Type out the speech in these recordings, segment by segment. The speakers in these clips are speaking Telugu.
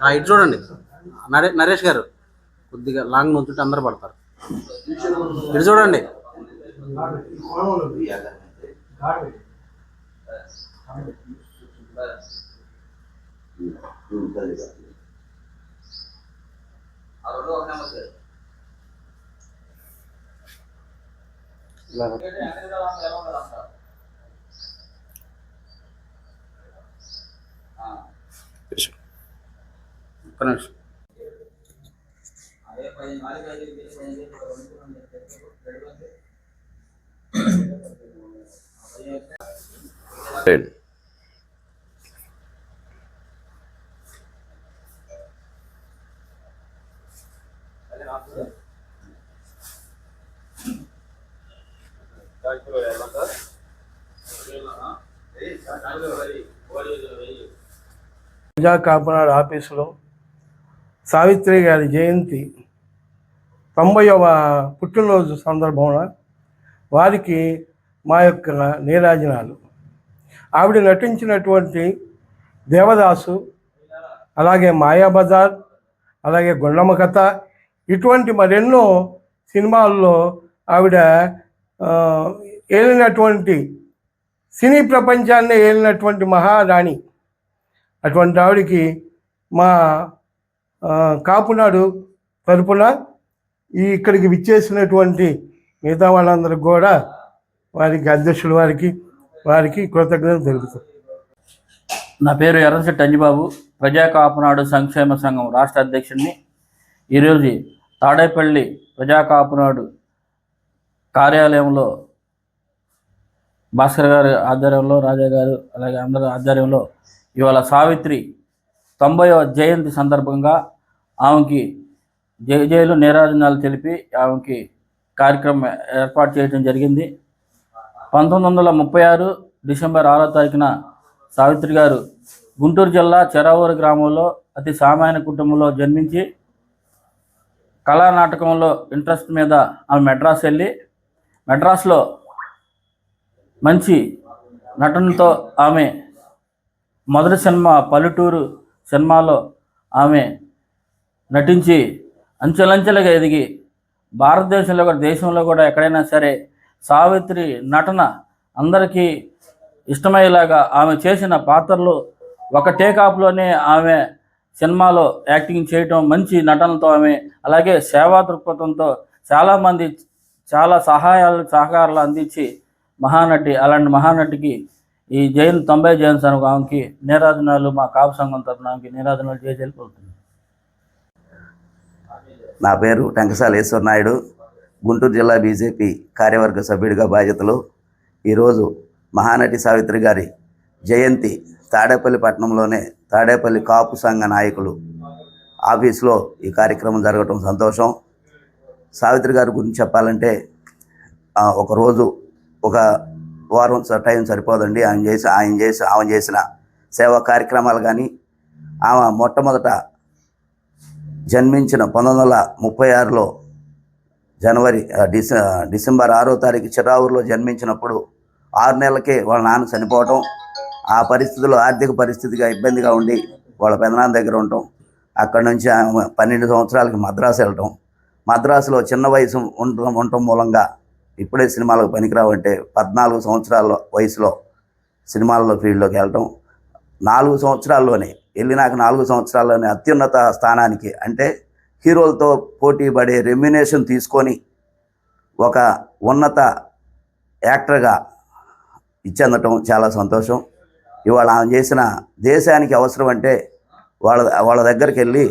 ఆ, ఇటు చూడండి. నరేష్ గారు కొద్దిగా లాంగ్ నుంచుంటే అందరు పడతారు. ఇటు చూడండి. ఇలా ఒక్క నిమిషం ప్రజా కాపునాడు ఆఫీసులో సావిత్రి గారి జయంతి తొంభైవ పుట్టినరోజు సందర్భంలో వారికి మా యొక్క నీరాజనాలు. ఆవిడ నటించినటువంటి దేవదాసు అలాగే మాయాబజార్ అలాగే గుండమ్మ కథ ఇటువంటి మరెన్నో సినిమాల్లో ఆవిడ ఏలినటువంటి సినీ ప్రపంచాన్ని ఏలినటువంటి మహారాణి. అటువంటి ఆవిడకి మా కాపునాడు తరపున ఈ ఇక్కడికి విచ్చేసినటువంటి మిగతా వాళ్ళందరికి కూడా వారికి అధ్యక్షుల వారికి వారికి కృతజ్ఞతలు తెలుపుతాం. నా పేరు ఎర్రశెట్టి అంజిబాబు. ప్రజా కాపునాడు సంక్షేమ సంఘం రాష్ట్ర అధ్యక్షుడిని. ఈరోజు తాడేపల్లి ప్రజా కాపునాడు కార్యాలయంలో భాస్కర్ గారి ఆధ్వర్యంలో రాజా గారు అలాగే అందరి ఆధ్వర్యంలో ఇవాళ సావిత్రి తొంభైవ జయంతి సందర్భంగా ఆమెకి జయ జయలు నీరాజనాలు తెలిపి ఆమెకి కార్యక్రమం ఏర్పాటు చేయడం జరిగింది. పంతొమ్మిది వందల ముప్పై ఆరు డిసెంబర్ ఆరో తారీఖున సావిత్రి గారు గుంటూరు జిల్లా చెరావూరు గ్రామంలో అతి సామాన్య కుటుంబంలో జన్మించి కళా నాటకంలో ఇంట్రెస్ట్ మీద ఆమె మెడ్రాస్ వెళ్ళి మెడ్రాస్లో మంచి నటనతో ఆమె మొదటి సినిమా పల్లెటూరు సినిమాలో ఆమె నటించి అంచెలంచెలుగా ఎదిగి భారతదేశంలో కూడా దేశంలో కూడా ఎక్కడైనా సరే సావిత్రి నటన అందరికీ ఇష్టమయ్యేలాగా ఆమె చేసిన పాత్రలు ఒక టేకాప్లోనే ఆమె సినిమాలో యాక్టింగ్ చేయటం మంచి నటనతో ఆమె అలాగే సేవా దృక్పథంతో చాలామంది చాలా సహాయాలు సహకారాలు అందించి మహానటి అలాంటి మహానటికి ఈ జైన్ తొంభై జయంతి సనుకు ఆమెకి నీరాజనాలు మా కాపు సంఘం తరఫున ఆమెకి నీరాజనాలు చేసి వెళ్ళిపోతుంది నా పేరు టంకసాల నాయుడు. గుంటూరు జిల్లా బీజేపీ కార్యవర్గ సభ్యుడిగా బాధ్యతలు. ఈరోజు మహానటి సావిత్రి గారి జయంతి తాడేపల్లి పట్టణంలోనే తాడేపల్లి కాపు సంఘ నాయకులు ఆఫీస్లో ఈ కార్యక్రమం జరగటం సంతోషం. సావిత్రి గారి గురించి చెప్పాలంటే ఒకరోజు ఒక రోజు ఒక వారం టైం సరిపోదండి. ఆయన చేసి ఆయన చేసి ఆమె చేసిన సేవా కార్యక్రమాలు కానీ ఆమె మొట్టమొదట జన్మించిన పంతొమ్మిది వందల ముప్పై ఆరులో జనవరి డిసె డిస డిసెంబర్ ఆరో తారీఖు చిరావూరులో జన్మించినప్పుడు ఆరు నెలలకే వాళ్ళ నాన్న చనిపోవటం. ఆ పరిస్థితుల్లో ఆర్థిక పరిస్థితిగా ఇబ్బందిగా ఉండి వాళ్ళ పెదనాన్న దగ్గర ఉండటం. అక్కడి నుంచి ఆమె పన్నెండు సంవత్సరాలకి మద్రాసు వెళ్ళటం. మద్రాసులో చిన్న వయసు ఉండటం ఉండటం మూలంగా ఇప్పుడే సినిమాలకు పనికిరావంటే పద్నాలుగు సంవత్సరాల వయసులో సినిమాల్లో ఫీల్డ్లోకి వెళ్ళటం. నాలుగు సంవత్సరాల్లోనే వెళ్ళినాక నాలుగు సంవత్సరాల్లోనే అత్యున్నత స్థానానికి అంటే హీరోలతో పోటీ పడే రెమ్యునేషన్ తీసుకొని ఒక ఉన్నత యాక్టర్గా ఇచ్చెందటం చాలా సంతోషం. ఇవాళ ఆమె చేసిన దేశానికి అవసరం అంటే వాళ్ళ వాళ్ళ దగ్గరికి వెళ్ళి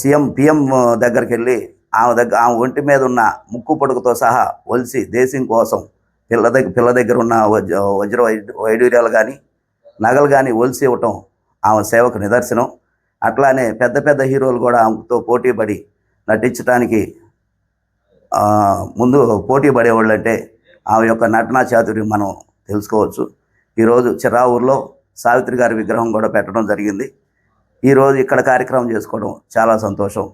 సీఎం పిఎం దగ్గరికి వెళ్ళి ఆమె దగ్గర ఆమె ఒంటి మీద ఉన్న ముక్కు పొడుగుతో సహా ఒలిసి దేశం కోసం పిల్ల దగ్గర పిల్ల దగ్గర ఉన్న వజ్ర వజ్ర వై- వైడూర్యాలు కానీ నగలు కానీ ఒలిసి ఇవ్వటం ఆమె సేవకు నిదర్శనం. అట్లానే పెద్ద పెద్ద హీరోలు కూడా ఆమెతో పోటీ పడి నటించడానికి ముందు పోటీ పడేవాళ్ళు అంటే ఆమె యొక్క నటనా చాతుర్యం మనం తెలుసుకోవచ్చు. ఈరోజు చిరావూరులో సావిత్రి గారి విగ్రహం కూడా పెట్టడం జరిగింది. ఈరోజు ఇక్కడ కార్యక్రమం చేసుకోవడం చాలా సంతోషం.